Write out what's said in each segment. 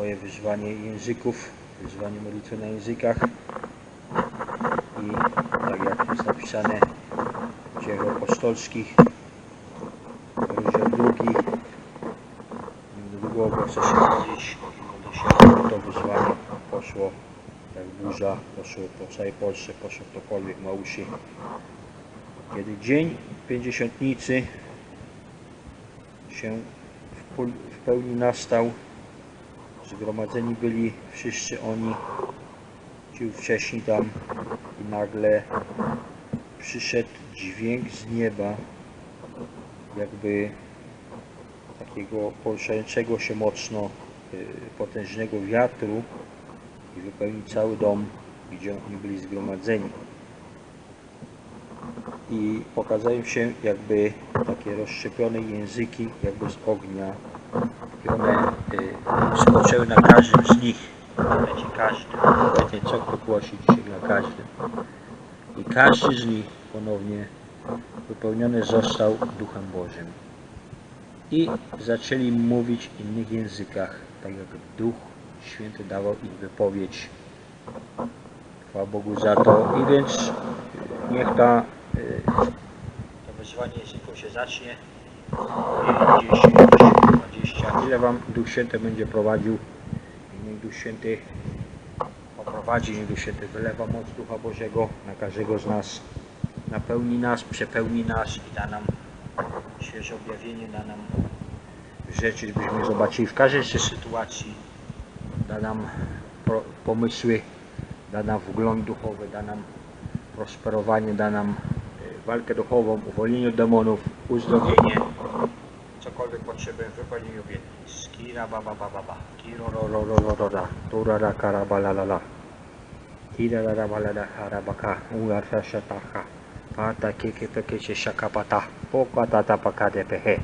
moje wyzwanie języków, wyzwanie modlitwy na językach. I tak jak jest napisane w dziejach apostolskich, rozdział drugi, niedługo bo chcę się modlić. To wyzwanie poszło jak burza, poszło po całej Polsce, poszło ktokolwiek ma uszy. Kiedy dzień pięćdziesiątnicy się w pełni nastał, zgromadzeni byli wszyscy oni, ci wcześniej tam i nagle przyszedł dźwięk z nieba, jakby takiego poruszającego się mocno y, potężnego wiatru i wypełnił cały dom, gdzie oni byli zgromadzeni. I pokazały się jakby takie rozszczepione języki, jakby z ognia. I one y, skoczyły na każdym z nich. Wiecie, każdy. Wiecie, co kto głosi dzisiaj na każdym. I każdy z nich ponownie wypełniony został Duchem Bożym. I zaczęli mówić w innych językach, tak jak Duch Święty dawał im wypowiedź. Chwała Bogu za to. I więc niech ta, y, to wyzwanie języków się zacznie. Y, 10, 20. Ile Wam Duch Święty będzie prowadził? I niech Duch Święty poprowadzi, niech Duch Święty wylewa moc Ducha Bożego na każdego z nas. Napełni nas, przepełni nas i da nam świeże objawienie, da nam rzeczy, żebyśmy zobaczyli w każdej sytuacji, da nam pomysły, da nam wgląd duchowy, da nam prosperowanie, da nam e, walkę duchową, uwolnienie od demonów, uzdrowienie, potrzebujemy, wypełnienie obietnic. Kira baba baba baba, kiro ro ro ro ro ro ra, tura ra kara ba la la la. Kira ra ra ba la la kara ba ka, ura ra sha ta ka. Pata keke peke che shaka pata, poka ta ta pa ka de pe he.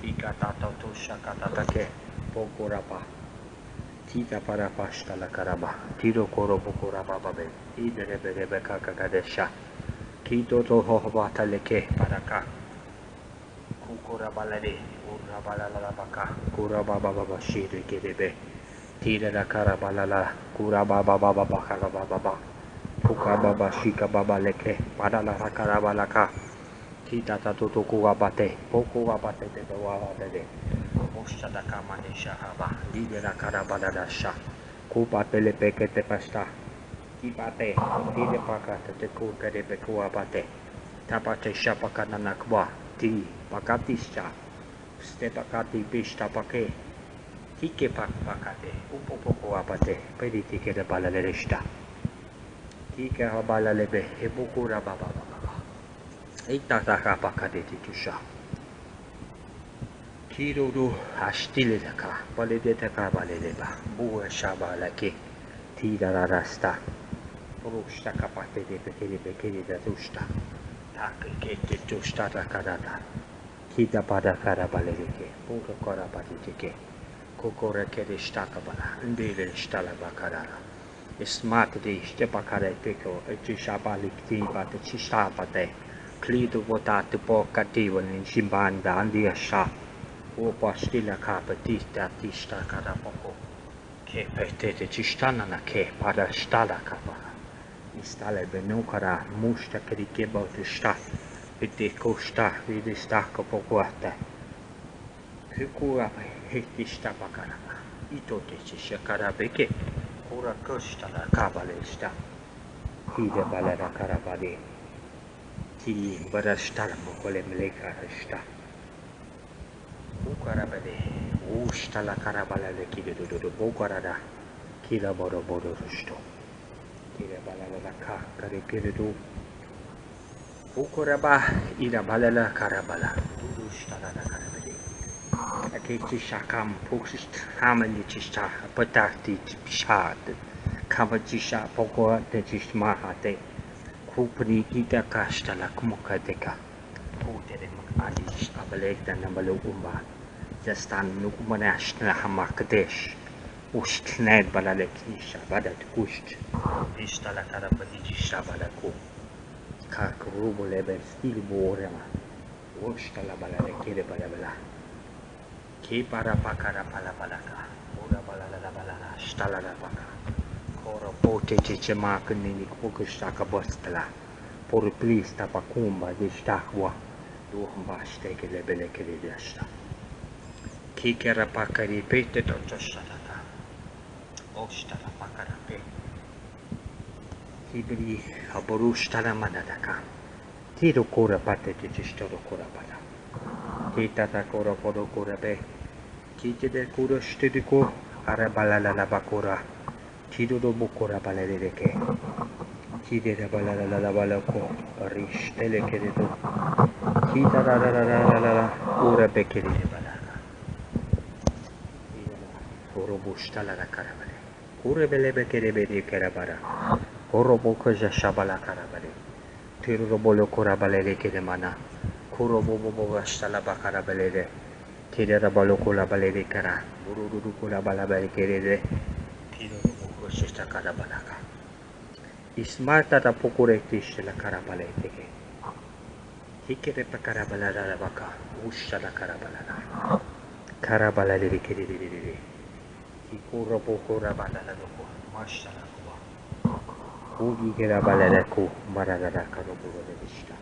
Tika ta ta tu shaka ta ta ke, poko ra pa. Tita para pasta la karaba, tiro koro poko ra ba ba be. Ide re be re be ka ka ka de sha. Kito to ho ho ba ta le ke para ka. Kura balade, ura balala baka. Kura baba baba Kurabababa Shirikerebe, Tira dakara balala. Kura baba baba baka baba baba. Kuka baba shika baba Leke, Badala Karabalaka, Kita kama Kuwabate, Pokuwabate de Wawabede, Oshadaka Manisha Haba, Lidera Karabaladasha, peke te Pasta, Kipate, Tide Pakata, Tekukerebe Kuwabate, Tapate Shapakananakwa, ti pakati sta ste pakati pista pake ti pak pakate un po po ko apate pe di ti ke da bala le resta ti ke ha bala le be e bukura ba ba ba ba e ta ta ha pakate ti tu sha ti ro ro ha sti le da bale de ta bale le ba. Bu e sha ba la ke. De pe ke da tu kita pada cara balai ke, punca cara pada ke, koko reka di staka bala, ambil stala bakara, smart di iste bakara itu, itu siapa lihati pada si siapa teh, klidu bota tu poka tiwa ni simpan dah dia sa, upa stila di ista cara poko, ke pete di si stana na ke pada stala kapa. ist alle Benuchara, musta kerikeba o testa, piti kusta, vidista kopokuata. Kukua hittista pakarama, ito tetsisha karabeke, kura kusta la kabalesta, hide balera karabade, tili barastarmo kolemlekarasta. Kukarabade, usta la karabala de kidududu, bokarada, kila boro boro rusto. ina balala la ka kare kere tu ukuraba ina balala karabala tudu shtala la karabali ake chi shakam puksis tamen ni chi sha patati chi pishat kama chi sha poko te chi sma hate kupri kita ka shtala kumoka deka putere mak adish abalek dan umba jastan nukumana shtala Kušt, ne balale kniša, vadat kušt. Ništa la kada padiđiša valaku. Kak rubu lebe stil borema. Ušta la balale kire balabala. Kipara pakara palabalaka. Ura balala balala, štala la paka. Kora pote ce ce mak nini kukušta ka bostala. Por plista pa kumba deci da, de štahva. Duhom baš teke lebele kire dešta. Kikera pakari pete to čošala. Da. Ostalama karate. Kibri haborustalama dadaka. Tiro kora pate titistoro kora pata. Kitata kora podo kora be. Kite de kuro shtiri ko Kitede kora shtiriko arabalalabalakora. Tiro dobo kora balaleleke. Kidere balalalabalako. Rishtele do. Kita ra ra ra ra ra ra kora be ke de balala. Orobushtalara karabale. kurebelebe kereberi kerabara. Koroboko jashabala karabari. Tirrobolo korabaleri keremana. Kurobobo vashtala bakarabeleri. Tirarabalo kolabaleri kara. Bururu kolabalabari kerere. Tirroboko shishta karabalaka. İsmarta da pokure tiştela karabalay teke. Hikere pa karabalara baka. Ushta da karabalara. Karabaleri kerere. Ikura pokora balalako, mashalako. Kugigera balalako, maralaraka no burodevista.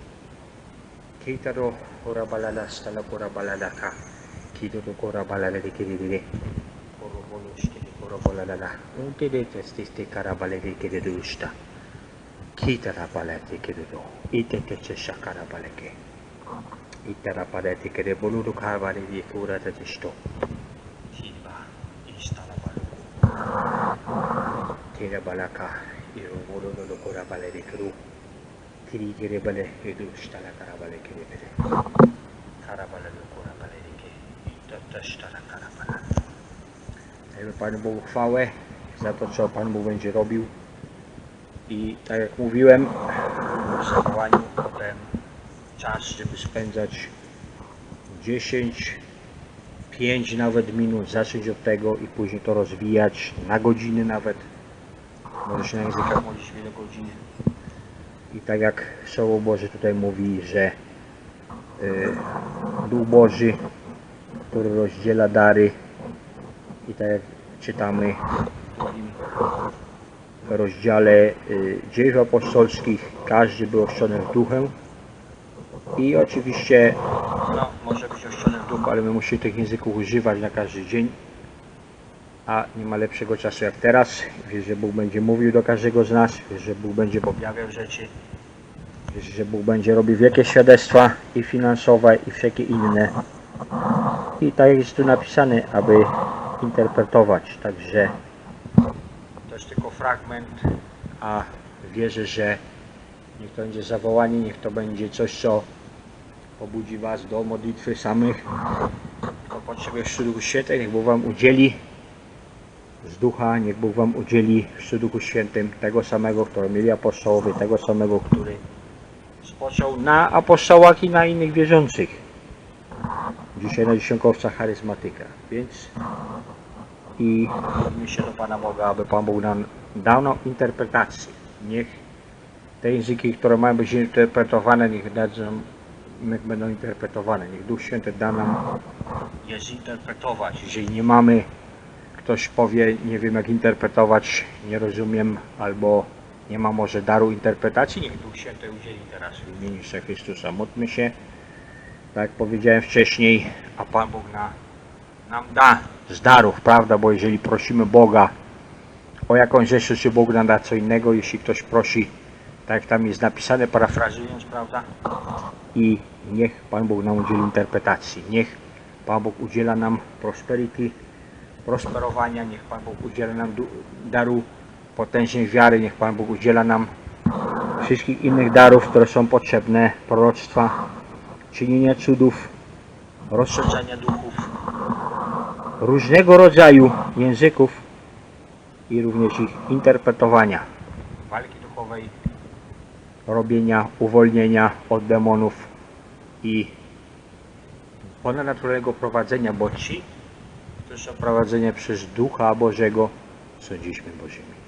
Kitaro ora balala stala kora balalaka. Kidodo kora balalade kirire. Koro boloshke kora balalala. Unte de testiste kara balade kirirusta. Kitara balade kiriro. Itete chesha kara balake. Itara balade kirire boluru kara balade kura tatisto. Tira balaka. Iro boluru do kora balere kuru. Tiri kere bale edu stala karabale kere bele. Karabale do korabale rike. Toto stala karabala. Żeby Pan Bóg chwałę za to, co Pan Bóg będzie robił. I tak jak mówiłem w zawołaniu, potem czas, żeby spędzać 10, 5 nawet minut, zacząć od tego i później to rozwijać na godziny nawet. Może się na językach modlić wiele godzin. I tak jak Słowo Boże tutaj mówi, że y, Duch Boży, który rozdziela dary i tak jak czytamy w rozdziale y, dziejów apostolskich, każdy był ochrzczony w duchem. I oczywiście no, może być ochrzczony w duchu, ale my musimy tych języków używać na każdy dzień a nie ma lepszego czasu jak teraz. Wiesz, że Bóg będzie mówił do każdego z nas, wiesz, że Bóg będzie objawiał rzeczy, wiesz, że Bóg będzie robił wielkie świadectwa i finansowe i wszelkie inne. I tak jest tu napisane, aby interpretować. Także to jest tylko fragment, a wierzę, że niech to będzie zawołanie, niech to będzie coś, co pobudzi Was do modlitwy samych. To potrzebuję Duchu Świętego, niech Bóg Wam udzieli z ducha, niech Bóg Wam udzieli przy Duchu Świętym tego samego, który mieli apostołowie, tego samego, który spoczął na apostołach i na innych wierzących. Dzisiaj na dziesiątkowcach charyzmatyka. Więc i modlimy się do Pana Boga, aby Pan Bóg nam dał nam interpretację. Niech te języki, które mają być interpretowane, niech, dadzą, niech będą interpretowane. Niech Duch Święty da nam je zinterpretować. Jeżeli nie mamy ktoś powie, nie wiem jak interpretować, nie rozumiem, albo nie ma może daru interpretacji, niech Duch Święty udzieli teraz w imieniu Chrystusa. Módlmy się, tak jak powiedziałem wcześniej, a Pan Bóg na, nam da z darów, prawda, bo jeżeli prosimy Boga o jakąś rzecz, czy Bóg nam da co innego, jeśli ktoś prosi, tak jak tam jest napisane, parafrazując, prawda, i niech Pan Bóg nam udzieli interpretacji, niech Pan Bóg udziela nam prosperity, prosperowania, niech Pan Bóg udziela nam daru potężnej wiary, niech Pan Bóg udziela nam wszystkich innych darów, które są potrzebne, proroctwa, czynienia cudów, rozszerzania duchów, różnego rodzaju języków i również ich interpretowania, walki duchowej, robienia, uwolnienia od demonów i ponadnaturalnego prowadzenia, bo ci, którzy są prowadzeni przez Ducha Bożego, są dziećmi Bożymi.